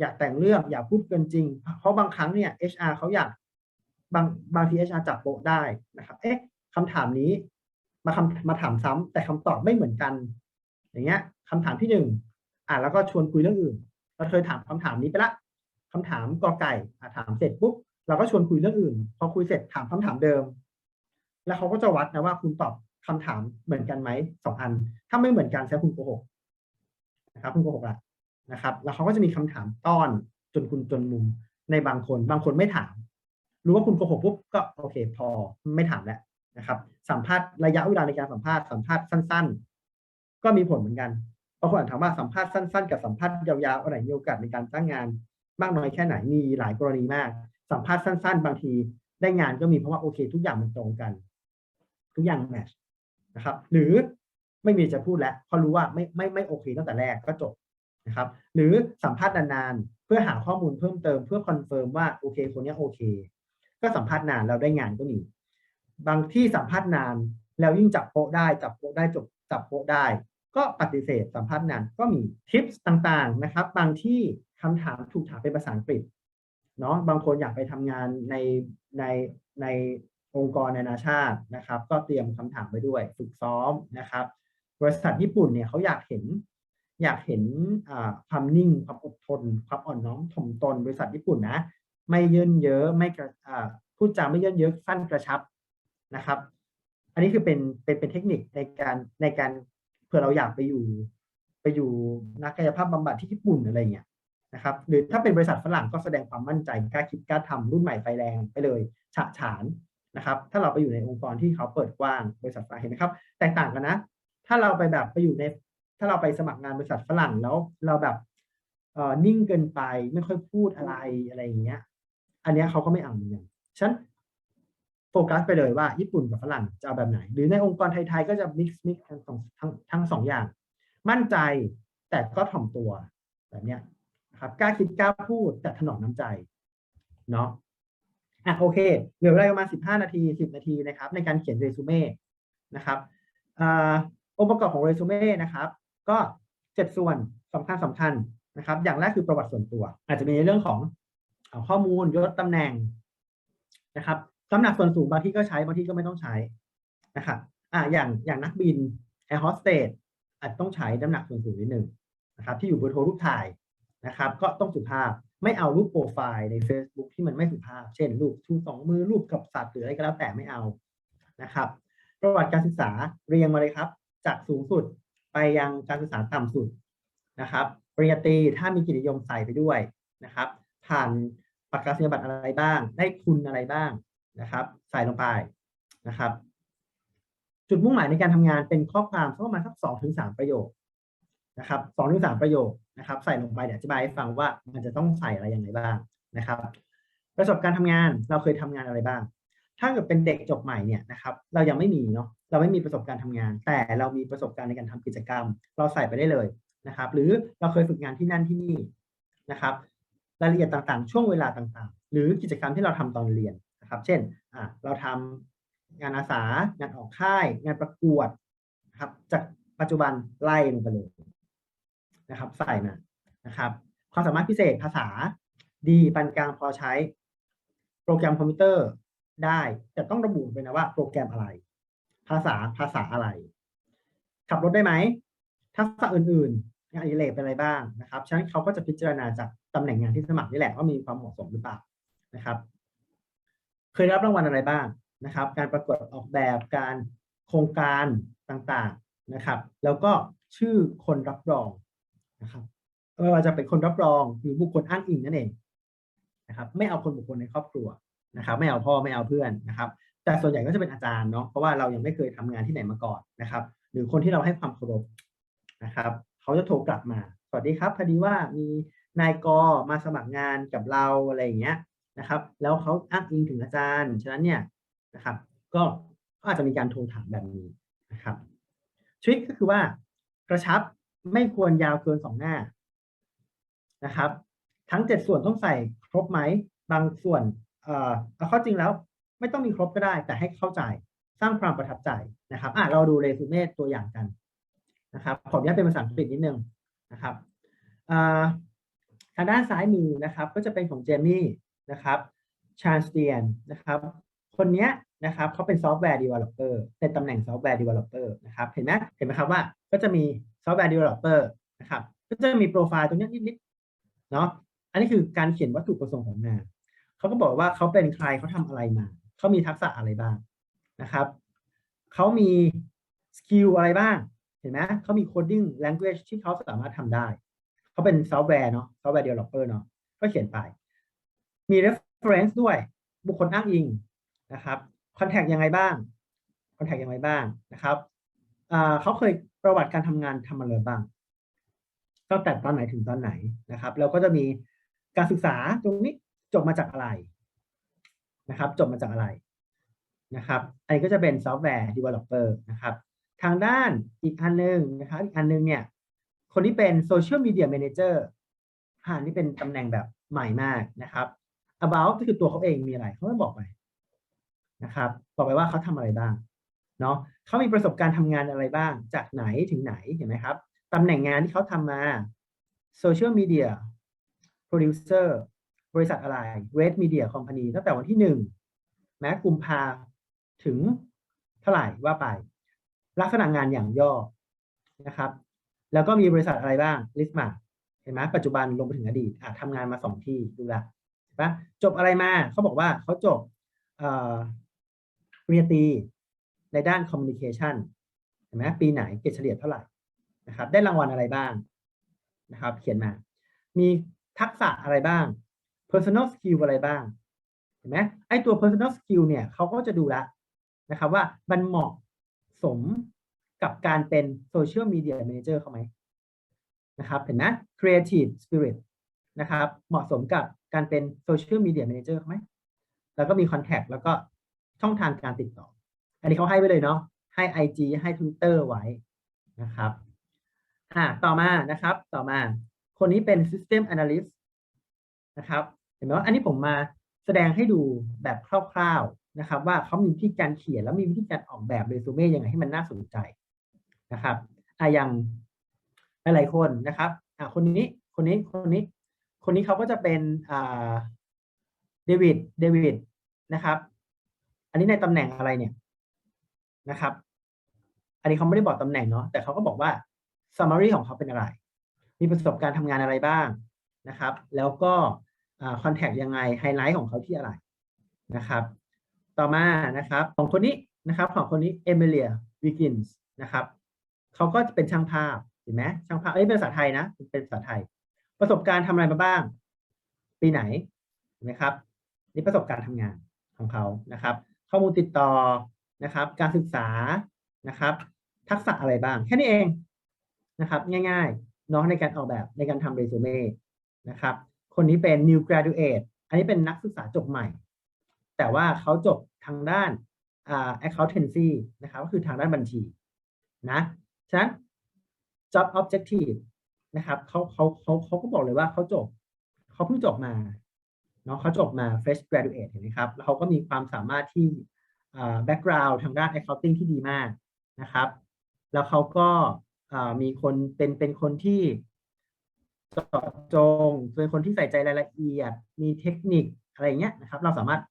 อย่าแต่งเรื่องอย่าพูดเกินจริง เพราะบางครั้งเนี่ย HR เขาอยากบางบางที HR จับโปะได้นะครับ เอ๊ะคำถามนี้มาคำมาถามซ้ำแต่คำตอบไม่เหมือนกัน อย่างเงี้ยคำถามที่หนึ่งอ่าแล้วก็ชวนคุยเรื่องอื่น เราเคยถามคำถามนี้ไปละคำถามกอไก่อะถามเสร็จปุ๊บเราก็ชวนคุยเรื่องอื่น พอคุยเสร็จถามคำถามเดิม แล้วเขาก็จะวัดนะว่าคุณตอบคำถามเหมือนกันไหมสองอัน ถ้าไม่เหมือนกันแสดงคุณโกหกนะครับคุณโกหกละ นะครับ แล้วเขาก็จะมีคำถามต้อนจนคุณจนมุมในบางคน บางคนไม่ถาม รู้ว่าคุณโกหกปุ๊บก็โอเค พอไม่ถามแล้วนะครับ สัมภาษณ์ระยะเวลาในการสัมภาษณ์สัมภาษณ์สั้น ๆ ก็มีผลเหมือนกันบางคนอาจถามว่าสัมภาษณ์สั้นๆ กับสัมภาษณ์ยาวๆอะไรมีโอกาสในการจ้างงาน มากน้อยแค่ไหนมีหลายกรณีมาก สัมภาษณ์สั้น ๆ บางทีได้งานก็มีเพราะว่าโอเค ทุกอย่างมันตรงกัน ทุกอย่างแมทช์นะครับ หรือไม่มีจะพูดแล้วเพราะรู้ว่าไม่ไม่ไม่โอเคตั้งแต่แรกก็จบ นะครับหรือสัมภาษณ์นานๆเพื่อหาข้อมูลเพิ่มเติมเพื่อคอนเฟิร์มว่าโอเคคนนี้โอเค ก็สัมภาษณ์นานแล้วได้งานก็มีบางที่สัมภาษณ์นานแล้วยิ่งจับโปะได้จับโปะได้จบจับโปะได้ ก็ปฏิเสธสัมภาษณ์นานก็มีทิปส์ต่างๆนะครับ บางที่คำถามถูกถามเป็นภาษาอังกฤษเนาะบางคนอยากไปทำงานในในในองค์กรนานาชาตินะครับ ก็เตรียมคำถามไปด้วยฝึกซ้อมนะครับ บริษัทญี่ปุ่นเนี่ยเขาอยากเห็น อยากเห็นความนิ่งความอดทน ความอ่อนน้อมถ่อมตนบริษัทญี่ปุ่นนะ ไม่เยินเยอะไม่กระพูดจาไม่เยินเยอะสั้นกระชับนะครับ อันนี้คือเป็นเป็นเป็นเทคนิคในการในการเผื่อเราอยากไปอยู่ ไปอยู่นักกายภาพบำบัดที่ญี่ปุ่นอะไรเงี้ยนะครับ หรือถ้าเป็นบริษัทฝรั่งก็แสดงความมั่นใจกล้าคิดกล้าทำรุ่นใหม่ไฟแรงไปเลยฉะฉานนะครับ ถ้าเราไปอยู่ในองค์กรที่เขาเปิดกว้างบริษัทฝรั่งเห็นไหมครับ แตกต่างกันนะ ถ้าเราไปแบบไปอยู่ใน ถ้าเราไปสมัครงานบริษัทฝรั่งแล้ว เราแบบเอ่อนิ่งเกินไปไม่ค่อยพูดอะไรอะไรอย่างเงี้ย อันเนี้ยเขาก็ไม่เอาเหมือนกันฉันโฟกัสไปเลยว่าญี่ปุ่นกับฝรั่งจะเอาแบบไหน หรือในองค์กรไทยๆก็จะมิกซ์มิกทั้งสองทั้งทั้งสองอย่าง มั่นใจแต่ก็ถ่อมตัวแบบเนี้ยครับกล้าคิดกล้าพูดแต่ถนอมน้ำใจเนาะอะโอเค เหลือเวลาประมาณสิบห้านาทีสิบนาทีนะครับ ในการเขียนเรซูเม่นะครับอองค์ประกอบของเรซูเม่นะครับ ก็เจ็ดส่วนสำคัญสำคัญนะครับ อย่างแรกคือประวัติส่วนตัว อาจจะมีในเรื่องของข้อมูลยศตำแหน่งนะครับน้ำหนักส่วนสูงบางที่ก็ใช้บางที่ก็ไม่ต้องใช้นะครับอ่าอย่างอย่างนักบินแอร์โฮสเตสอาจต้องใช้น้ำหนักส่วนสูงนิดหนึ่งนะครับ ที่อยู่บนโทรรูปถ่ายนะครับ ก็ต้องสุภาพไม่เอารูปโปรไฟล์ใน Facebook ที่มันไม่สุภาพ เช่น รูปชูสองมือรูปกับสัตว์หรืออะไรก็แล้วแต่ไม่เอานะครับ ประวัติการศึกษาเรียงมาเลยครับ จากสูงสุด ไปยังการศึกษาต่ำสุดนะครับ ปริญญาตรีถ้ามีกิจนิยมใส่ไปด้วยนะครับ ผ่านประกาศนียบัตรอะไรบ้าง ได้ทุนอะไรบ้างนะครับ ใส่ลงไปนะครับ จุดมุ่งหมายในการทำงานเป็นข้อความประมาณสักสองถึงสามประโยคนะครับสองถึงสามประโยคนะครับ ใส่ลงไปเดี๋ยวอธิบายให้ฟังว่ามันจะต้องใส่อะไรอย่างไรบ้างนะครับ ประสบการณ์ทำงานเราเคยทำงานอะไรบ้าง ถ้าเกิดเป็นเด็กจบใหม่เนี่ยนะครับเรายังไม่มีเนาะเราไม่มีประสบการณ์ทำงาน แต่เรามีประสบการณ์ในการทำกิจกรรม เราใส่ไปได้เลยนะครับ หรือเราเคยฝึกงานที่นั่นที่นี่นะครับ รายละเอียดต่างๆ ช่วงเวลาต่างๆ หรือกิจกรรมที่เราทำตอนเรียนนะครับ เช่นอ่าเราทำงานอาสางานออกค่าย งานประกวดนะครับจากปัจจุบันไล่ลงไปเลยนะครับ ใส่มานะครับ ความสามารถพิเศษภาษาดีปานกลางพอใช้ โปรแกรมคอมพิวเตอร์ ได้ แต่ต้องระบุไปนะว่าโปรแกรมอะไร ภาษาภาษาอะไร ขับรถได้ไหมทักษะอื่นๆงานอดิเรกเป็นอะไรบ้างนะครับฉะนั้นเขาก็จะพิจารณาจากตำแหน่งงานที่สมัครนี่แหละว่ามีความเหมาะสมหรือเปล่านะครับ เคยรับรางวัลอะไรบ้างนะครับ การประกวดออกแบบการโครงการต่างๆนะครับ แล้วก็ชื่อคนรับรองนะครับไม่ว่าจะเป็นคนรับรองหรือบุคคลอ้างอิงนั่นเองนะครับ ไม่เอาคนบุคคลในครอบครัว นะครับ ไม่เอาพ่อไม่เอาเพื่อนนะครับ แต่ส่วนใหญ่ก็จะเป็นอาจารย์เนาะเพราะว่าเรายังไม่เคยทำงานที่ไหนมาก่อนนะครับ หรือคนที่เราให้ความเคารพนะครับเขาจะโทรกลับมา สวัสดีครับ พอดีว่ามีนายกมาสมัครงานกับเราอะไรอย่างเงี้ยนะครับ แล้วเขาอ้างอิงถึงอาจารย์ฉะนั้นเนี่ยนะครับ ก็อาจจะมีการโทรถามแบบนี้นะครับทริคก็คือว่ากระชับไม่ควรยาวเกินสองหน้านะครับ ทั้งเจ็ดส่วนต้องใส่ครบไหม บางส่วน เอ่อเอาข้อจริงแล้วไม่ต้องมีครบก็ได้ แต่ให้เข้าใจสร้างความประทับใจนะครับอะเราดูเรซูเม่ตัวอย่างกันนะครับขออนุญาตเป็นภาษาอังกฤษนิดนึงนะครับทางด้านซ้ายมือนะครับ ก็จะเป็นของเจมี่นะครับชานสเตียนนะครับ คนเนี้ยนะครับเขาเป็นซอฟต์แวร์ developer เป็นตำแหน่งซอฟต์แวร์ developer นะครับ เห็นไหมเห็นไหมครับว่าก็จะมีซอฟต์แวร์ developer นะครับ ก็จะมีโปรไฟล์ตรงนี้นิดๆเนาะอันนี้คือการเขียนวัตถุประสงค์ของงาน เขาก็บอกว่าเขาเป็นใครเขาทำอะไรมา เขามีทักษะอะไรบ้างนะครับ เขามีสกิลอะไรบ้าง เห็นไหมเขามี coding language ที่เขาสามารถทำได้ เขาเป็นซอฟต์แวร์เนาะ ซอฟต์แวร์ developer เนาะ ก็เขียนไป มี reference ด้วย บุคคลอ้างอิงนะครับ contact ยังไงบ้าง contact ยังไงบ้างนะครับเขาเคยประวัติการทำงานทำมาเลยบ้างตั้งแต่ตอนไหนถึงตอนไหนนะครับแล้วก็จะมีการศึกษาตรงนี้ จบมาจากอะไรนะครับ จบมาจากอะไรนะครับ อันนี้ก็จะเป็นซอฟต์แวร์ developer นะครับ ทางด้านอีกอันหนึงนะครับ อีกอันหนึงเนี่ย คนที่เป็น social media manager อ่านี่เป็นตำแหน่งแบบใหม่มากนะครับ about ก็คือตัวเขาเองมีอะไร เขาไม่บอกไปนะครับ บอกไปว่าเขาทำอะไรบ้างเนาะเขามีประสบการณ์ทำงานอะไรบ้าง จากไหนถึงไหนเห็นไหมครับตำแหน่งงานที่เขาทำมา social media producer บริษัทอะไร Red Media Company ตั้งแต่วันที่หนึ่งแม้กุมภาถึงเท่าไหร่ว่าไป ลักษณะงานอย่างย่อนะครับ แล้วก็มีบริษัทอะไรบ้างลิสต์มาเห็นไหมปัจจุบันลงไปถึงอดีตอะทำงานมาสองที่ดูละเห็นปะจบอะไรมาเขาบอกว่าเขาจบเออปริญญาตรีในด้านคอมมิวนิเคชันเห็นไหมปีไหนเกรดเฉลี่ยเท่าไหร่นะครับ ได้รางวัลอะไรบ้างนะครับ เขียนมา มีทักษะอะไรบ้าง personal skill อะไรบ้างเห็นไหมไอตัว personal skill เนี่ยเขาก็จะดูละนะครับว่ามันเหมาะสมกับการเป็น social media manager เขาไหมนะครับเห็นไหม creative spirit นะครับเหมาะสมกับการเป็น social media manager เขาไหมแล้วก็มี contact แล้วก็ช่องทางการติดต่อ อันนี้เขาให้ไว้เลยเนาะให้ IG ให้ Twitter ไว้นะครับอ่าต่อมานะครับ ต่อมา คนนี้เป็น system analyst นะครับ ห็นไหมว่าอันนี้ผมมาแสดงให้ดูแบบคร่าวๆนะครับ ว่าเขามีวิธีการเขียนแล้วมีวิธีการออกแบบเรซูเม่ยังไงให้มันน่าสนใจนะครับอะอย่างหลายๆคนนะครับอะคนนี้คนนี้คนนี้ คนนี้เขาก็จะเป็นอ่าเดวิดเดวิดนะครับ อันนี้ในตำแหน่งอะไรเนี่ยนะครับ อันนี้เขาไม่ได้บอกตำแหน่งเนาะแต่เขาก็บอกว่า summary ของเขาเป็นอะไร มีประสบการณ์ทำงานอะไรบ้างนะครับ แล้วก็ คอนแทคยังไงไฮไลท์ของเขาที่อะไรนะครับ ต่อมานะครับของคนนี้นะครับของคนนี้เอมิเลียวิกินส์นะครับเขาก็จะเป็นช่างภาพเห็นไหมช่างภาพเอันนี้เป็นภาษาไทยนะเป็นภาษาไทย ประสบการณ์ทำอะไรมาบ้าง ปีไหนเห็นไหมครับนี่ประสบการณ์ทำงานของเขานะครับ ข้อมูลติดต่อนะครับ การศึกษานะครับ ทักษะอะไรบ้าง แค่นี้เองนะครับ ง่ายๆเนาะในการออกแบบในการทำเรซูเม่นะครับ คนนี้เป็น new graduate อันนี้เป็นนักศึกษาจบใหม่ แต่ว่าเขาจบทางด้าน accountancy นะครับก็คือทางด้านบัญชีนะฉะนั้น job objective นะครับเขาเขาเขาเขาก็บอกเลยว่าเขาจบเขาเพิ่งจบมาเนาะเขาจบมา fresh graduate เห็นไหมครับแล้วเขาก็มีความสามารถที่ background ทางด้าน accounting ที่ดีมากนะครับ แล้วเขาก็มีคนเป็นเป็นคนที่ เจาะจง เป็นคนที่ใส่ใจรายละเอียด มีเทคนิคอะไรเงี้ยนะครับ เราสามารถ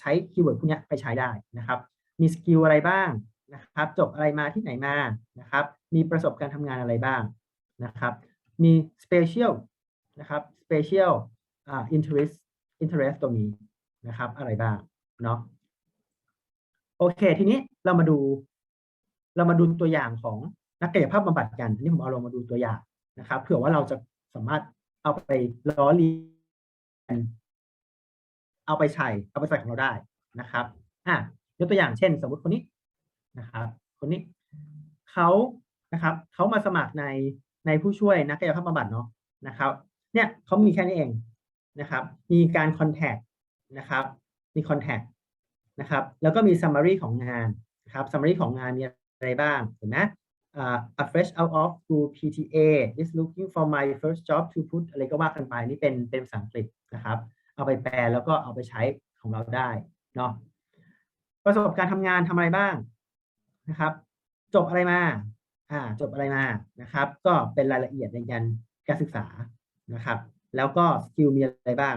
ใช้คีย์เวิร์ดพวกนี้ไปใช้ได้นะครับ มีสกิลอะไรบ้างนะครับ จบอะไรมาที่ไหนมานะครับ มีประสบการณ์ทำงานอะไรบ้างนะครับ มี special นะครับ special อ่า interest interest ตรงนี้นะครับ อะไรบ้างเนาะโอเค ทีนี้เรามาดู เรามาดูตัวอย่างของนักกายภาพบำบัดกันอันนี้ผมเอาลงมาดูตัวอย่างนะครับ เผื่อว่าเราจะ สามารถเอาไปล้อเลียนเอาไปใช้เอาไปใส่ของเราได้นะครับอะยกตัวอย่างเช่น สมมติคนนี้นะครับ คนนี้เขานะครับเขามาสมัครในในผู้ช่วยนักกายภาพบำบัดเนาะนะครับ เนี่ยเขามีแค่นี้เองนะครับ มีการคอนแทคนะครับ มีคอนแทคนะครับ แล้วก็มี summary ของงานนะครับ summary ของงานมีอะไรบ้างเห็นไหม uh, a fresh out of school PTA is looking for my first job to put อะไรก็ว่ากันไปนี่เป็นเป็นภาษาอังกฤษนะครับ เอาไปแปลแล้วก็เอาไปใช้ของเราได้เนาะประสบการณ์ทำงานทำอะไรบ้างนะครับ จบอะไรมาอ่าจบอะไรมานะครับ ก็เป็นรายละเอียดในการการศึกษานะครับ แล้วก็สกิลมีอะไรบ้าง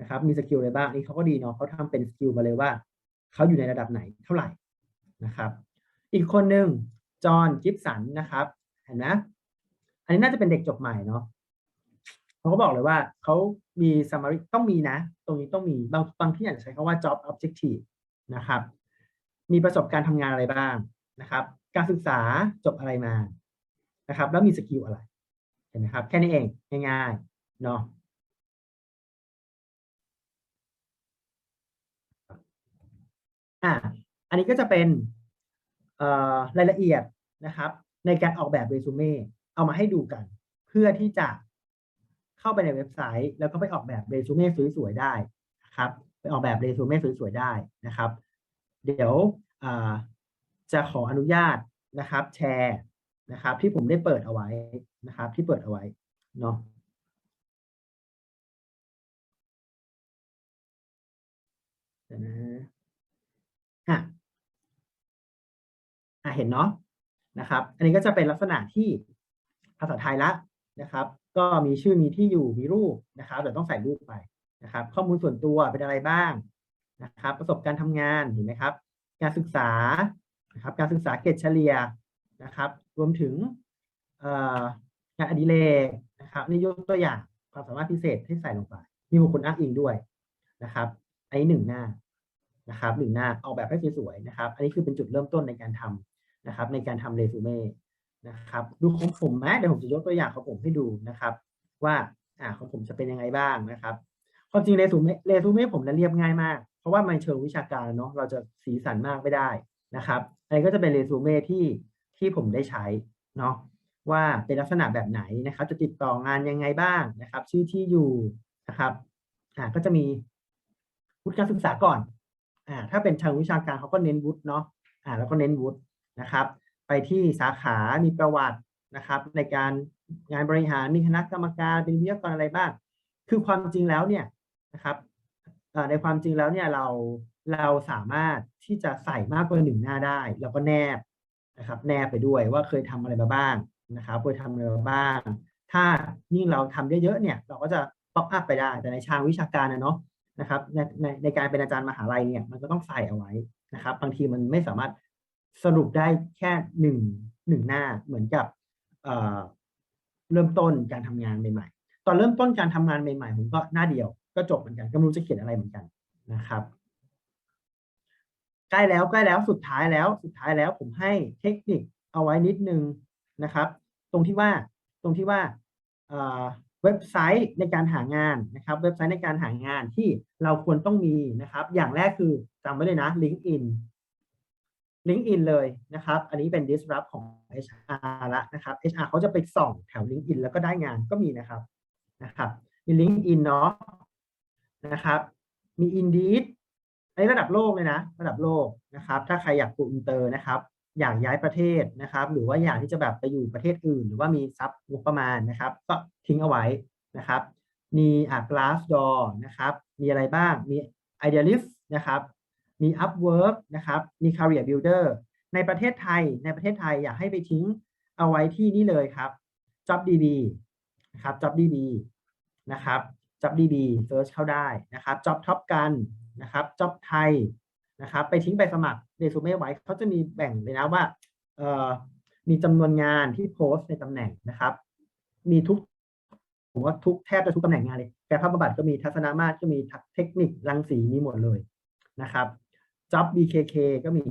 นะครับ มีสกิลอะไรบ้างนี่เขาก็ดีเนาะเขาทำเป็นสกิลมาเลยว่าเขาอยู่ในระดับไหนเท่าไหร่นะครับ อีกคนหนึ่ง จอห์นกิฟสันนะครับเห็นไหมอันนี้น่าจะเป็นเด็กจบใหม่เนาะเขาก็บอกเลยว่าเขามี summary ต้องมีนะ ตรงนี้ต้องมีบางบางที่อาจจะใช้คำว่า job objective นะครับ มีประสบการณ์ทำงานอะไรบ้างนะครับ การศึกษาจบอะไรมานะครับ แล้วมีสกิลอะไรเห็นไหมครับ แค่นี้เองง่ายๆเนาะอะอันนี้ก็จะเป็น รายละเอียดนะครับ ในการออกแบบเรซูเม่เอามาให้ดูกัน เพื่อที่จะเข้าไปในเว็บไซต์ แล้วก็ไปออกแบบเรซูเม่สวยๆได้นะครับ ไปออกแบบเรซูเม่สวยๆได้นะครับ เดี๋ยวจะขออนุญาตนะครับ แชร์นะครับ ที่ผมได้เปิดเอาไว้นะครับ ที่เปิดเอาไว้เนาะเดี๋ยวนะอะอะ เห็นเนาะนะครับ อันนี้ก็จะเป็นลักษณะที่ภาษาไทยละนะครับ ก็มีชื่อมีที่อยู่มีรูปนะครับเดี๋ยวต้องใส่รูปไปนะครับ ข้อมูลส่วนตัวเป็นอะไรบ้างนะครับ ประสบการณ์ทำงานเห็นไหมครับ การศึกษานะครับ การศึกษาเกรดเฉลี่ยนะครับ รวมถึงอ่องานอดิเรกนะครับนี่ยกตัวอย่างความสามารถพิเศษที่ใส่ลงไป มีบุคคลอ้างอิงด้วยนะครับอันนี้หนึ่งหน้านะครับหนึ่งหน้าออกแบบให้สวยๆนะครับ อันนี้คือเป็นจุดเริ่มต้นในการทำ นะครับในการทำเรซูเม่นะครับดูของผมไหมเดี๋ยวผมจะยกตัวอย่างของผมให้ดูนะครับ ว่าอ่าของผมจะเป็นยังไงบ้างนะครับความจริงเรซูเม่เรซูเม่ผมนั้นเรียบง่ายมาก เพราะว่ามันเชิงวิชาการเนาะเราจะสีสันมากไม่ได้นะครับอันนี้ก็จะเป็นเรซูเม่ที่ที่ผมได้ใช้เนาะว่าเป็นลักษณะแบบไหนนะครับ จะติดต่องานยังไงบ้างนะครับ ชื่อที่อยู่นะครับอ่าก็จะมีวุฒิการศึกษาก่อนอ่าถ้าเป็นเชิงวิชาการเขาก็เน้นวุฒิเนาะอ่าแล้วก็เน้นวุฒิ นะครับ ไปที่สาขามีประวัตินะครับ ในการงานบริหารมีคณะกรรมการเป็นวิทยากรอะไรบ้าง คือความจริงแล้วเนี่ยนะครับในความจริงแล้วเนี่ยเราเราสามารถที่จะใส่มากกว่าหนึ่งหน้าได้ แล้วก็แนบนะครับ แนบไปด้วยว่าเคยทำอะไรมาบ้างนะครับเคยทำอะไรมาบ้าง ถ้ายิ่งเราทำเยอะๆเนี่ย เราก็จะป๊อปอัพไปได้แต่ในทางวิชาการนะเนาะนะครับในในในการเป็นอาจารย์มหาลัยเนี่ยมันก็ต้องใส่เอาไว้นะครับ บางทีมันไม่สามารถ สรุปได้แค่หนึ่งหนึ่งหน้าเหมือนกับเเริ่มต้นการทำงานใหม่ๆ ตอนเริ่มต้นการทำงานใหม่ๆผมก็หน้าเดียวก็จบเหมือนกันก็ไม่รู้จะเขียนอะไรเหมือนกันนะครับใกล้แล้วใกล้แล้วสุดท้ายแล้วสุดท้ายแล้วผมให้เทคนิคเอาไว้นิดนึงนะครับ ตรงที่ว่าตรงที่ว่าเว็บไซต์ในการหางานนะครับ เว็บไซต์ในการหางานที่เราควรต้องมีนะครับ อย่างแรกคือจำไว้เลยนะ LinkedIn LinkedIn เลยนะครับ อันนี้เป็น disrupt ของ HR ละนะครับ HR เขาจะไปส่องแถว LinkedIn แล้วก็ได้งานก็มีนะครับนะครับ มี LinkedIn เนาะนะครับ มี Indeed อันนี้ระดับโลกเลยนะ ระดับโลกนะครับ ถ้าใครอยากปูอินเตอร์นะครับ อยากย้ายประเทศนะครับ หรือว่าอยากที่จะแบบไปอยู่ประเทศอื่น หรือว่ามีซับงบประมาณนะครับ ก็ทิ้งเอาไว้นะครับ มีอ่า Glassdoor นะครับ มีอะไรบ้าง มี Idealist นะครับ มี Upwork นะครับ มี Career Builder ในประเทศไทย ในประเทศไทยอยากให้ไปทิ้งเอาไว้ที่นี่เลยครับ JobDB นะครับ JobDB นะครับ JobDB search เข้าได้นะครับ Job Top กันนะครับ Job ไทยนะครับ ไปทิ้งใบสมัครเรซูเม่ไว้เขาจะมีแบ่งเลยนะว่าเอ่อมีจำนวนงานที่โพสต์ในตำแหน่งนะครับ มีทุกผมว่าทุกแทบจะทุกตำแหน่งงานเลยกายภาพบำบัดก็มีทัศนมาตรก็มีเทคนิครังสีมีหมดเลยนะครับ Job BKK ก็มี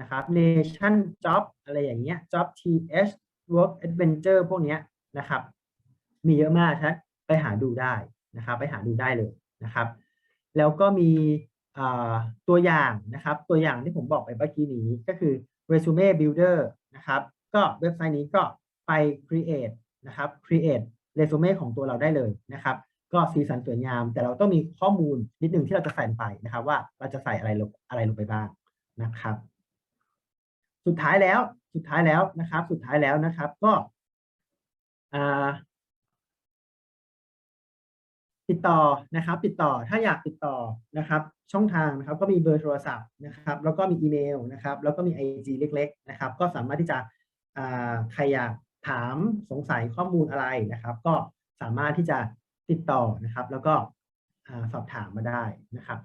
นะครับ Nation Job อะไรอย่างเงี้ย Job TH Work Adventure พวกเนี้ยนะครับ มีเยอะมากใช่ไปหาดูได้นะครับ ไปหาดูได้เลยนะครับ แล้วก็มีตัวอย่างนะครับ ตัวอย่างที่ผมบอกไปเมื่อกี้นี้ก็คือ Resume Builder นะครับ ก็เว็บไซต์นี้ก็ไป create นะครับ create resume ของตัวเราได้เลยนะครับ ก็สีสันสวยงาม แต่เราต้องมีข้อมูลนิดนึงที่เราจะใส่ไปนะครับ ว่าเราจะใส่อะไรลงอะไรลงไปบ้างนะครับ สุดท้ายแล้วสุดท้ายแล้วนะครับ สุดท้ายแล้วนะครับ ก็ติดต่อนะครับ ติดต่อถ้าอยากติดต่อนะครับ ช่องทางนะครับ ก็มีเบอร์โทรศัพท์นะครับ แล้วก็มีอีเมลนะครับ แล้วก็มี IG เล็ก ๆ นะครับ ก็สามารถที่จะใครอยากถามสงสัยข้อมูลอะไรนะครับ ก็สามารถที่จะ ติดต่อนะครับ แล้วก็สอบถามมาได้นะครับ